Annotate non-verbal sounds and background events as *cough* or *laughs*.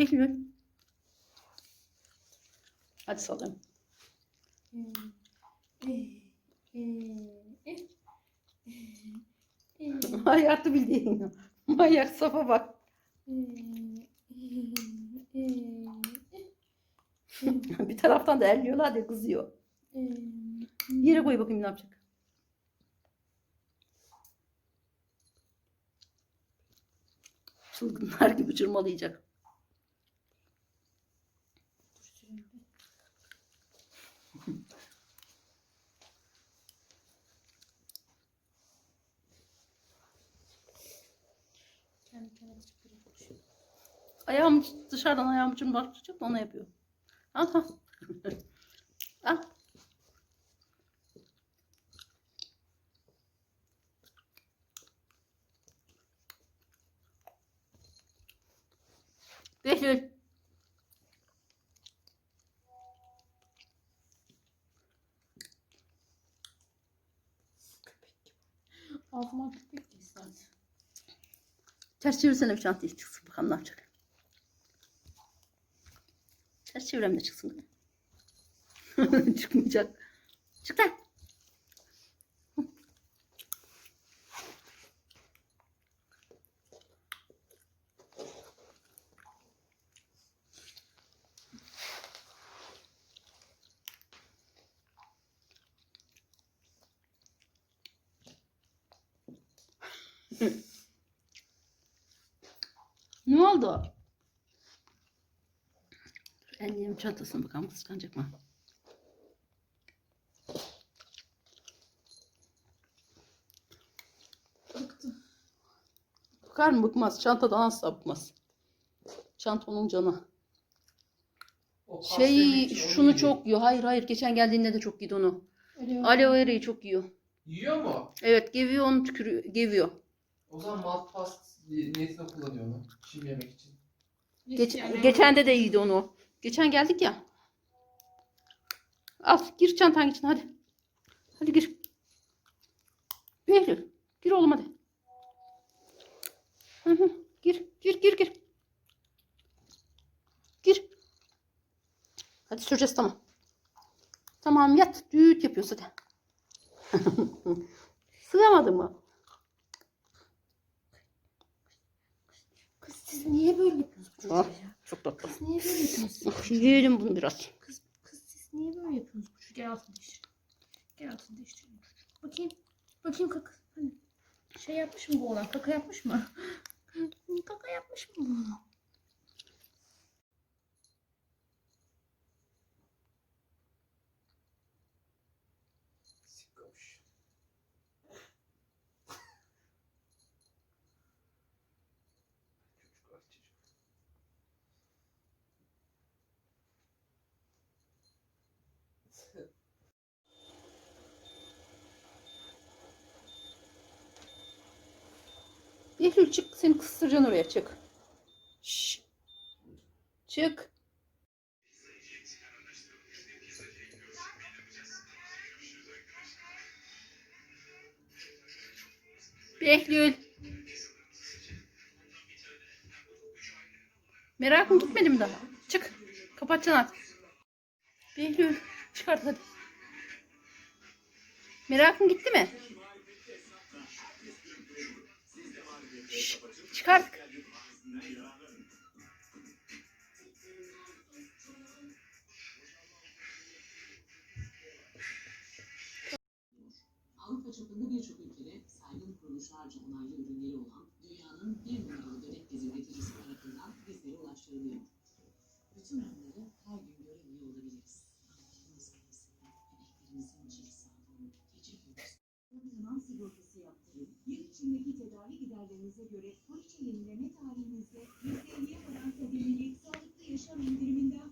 Behlül. Hadi salayım. Hayatı *laughs* bildiğin. Manyak safa bak. *laughs* bir taraftan da elliyorlar diye kızıyor. Yere koy bakayım ne yapacak. Çılgınlar gibi çırmalayacak. Ayağım dışarıdan ayağım için bakacak da onu yapıyor. Al al. *laughs* al. Behlül. Ağzıma köpek değil zaten. Ters çevirsene bir çantayı çıksın bakalım ne yapacak. Ters de çıksın. *laughs* Çıkmayacak. Çık lan. Ne oldu? Annem çantasına bakalım kıskanacak mı? Bıktı. Bakar mı bıkmaz. Çantadan asla bıkmaz. Çanta onun canı. O Şey şunu yiyor. çok yiyor. Hayır hayır geçen geldiğinde de çok yedi onu. Alo. Aloe vera'yı çok yiyor. Yiyor mu? Evet geviyor onu tükürüyor. Geviyor. O zaman malt past niyetine kullanıyor onu. Çim yemek için. Geç, Yani- geçen de de yedi onu. Geçen geldik ya. Al gir çantanın içine hadi. Hadi gir. Behlül gir oğlum hadi. Hı hı, gir gir gir gir. Gir. Hadi süreceğiz tamam. Tamam yat. Düğüt yapıyoruz hadi. *laughs* Sığamadı mı? Siz niye böyle yapıyorsunuz bu Ah. çocuğa ya? Çok tatlı. Kız niye böyle yapıyorsunuz siz bu çocuğa? Yiyelim bunu biraz. Kız, kız siz niye böyle yapıyorsunuz bu çocuğa? Gel altını değiştir. Gel altını değiştir. Bakayım. Bakayım kaka. Şey yapmış mı bu olan? Kaka yapmış mı? *laughs* Kaka yapmış mı bu? Sikkoş. Behlül çık seni kıstıracaksın oraya çık. Şş. Çık. Behlül. Merakın gitmedi mi daha? Çık. Kapatacaksın artık. Behlül. Çıkart hadi. Merakın gitti mi? Çıkart. Avrupa çapında birçok ülkede saygın kuruluşlarca onaylı ürünleri olan dünyanın bir numaralı dönek bezi üreticisi tarafından bizlere ulaştırılıyor. Bütün bunları her içindeki tedavi giderlerinize göre fırça yenileme tarihinizde %50'ye varan kademeli sağlıklı yaşam indiriminden